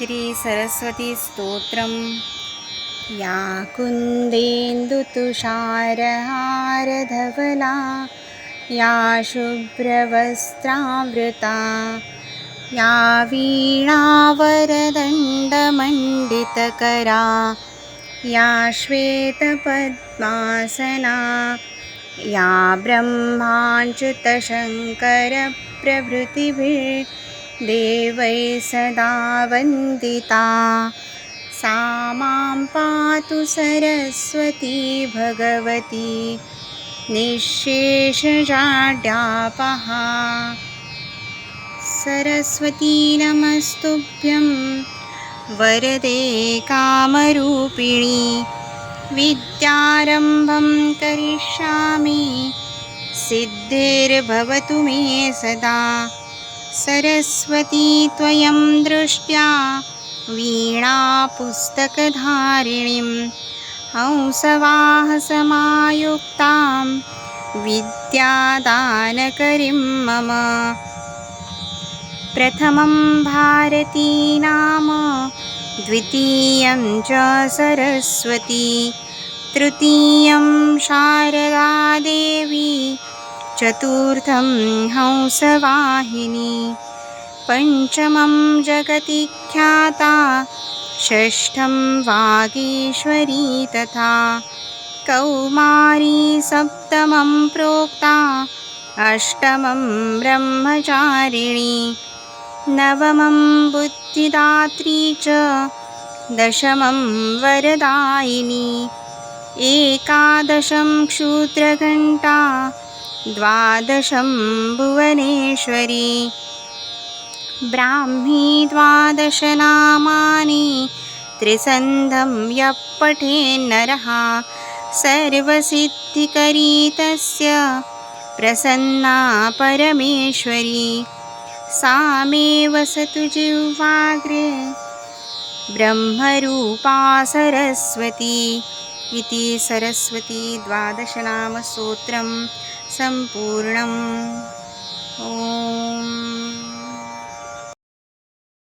श्रीसरस्वतीस्तोत्रं। या कुन्देन्दुतुषारहारधवला या शुभ्रवस्त्रावृता या वीणावरदण्डमण्डितकरा या श्वेतपद्मासना या ब्रह्माच्युतशङ्करप्रभृतिभिर्देवैः सदा वन्दिता। सा मां पातु सरस्वती भगवती। निःशेषजाड्यापहा सरस्वती नमस्तुभ्यं। वरदे कामरूपिणी। विद्यारम्भं करिष्यामि। सिद्धिर्भवतु मे सदा सरस्वती त्वयं दृष्ट्या वीणापुस्तकधारिणीं हंसवाहसमायुक्तां विद्यादानकरीं मम प्रथमं भारती नाम द्वितीयं च सरस्वती तृतीयं शारदादेवी चतुर्थं हंसवाहिनी। पञ्चमं जगति ख्याता षष्ठं वागीश्वरी तथा। कौमारी सप्तमं प्रोक्ता। अष्टमं ब्रह्मचारिणी। नवमं बुद्धिदात्री च। दशमं वरदायिनी। एकादशं क्षूद्रघण्टा द्वादशं भुवनेश्वरी ब्राह्मी द्वादशनामानि। त्रिसन्धं यः पठेन्नरः सर्वसिद्धिकरी तस्य प्रसन्ना परमेश्वरी। सा मे वसतु जिह्वाग्रे। ब्रह्मरूपा सरस्वती। इति सरस्वती द्वादशनामस्तोत्रं सम्पूर्णम्।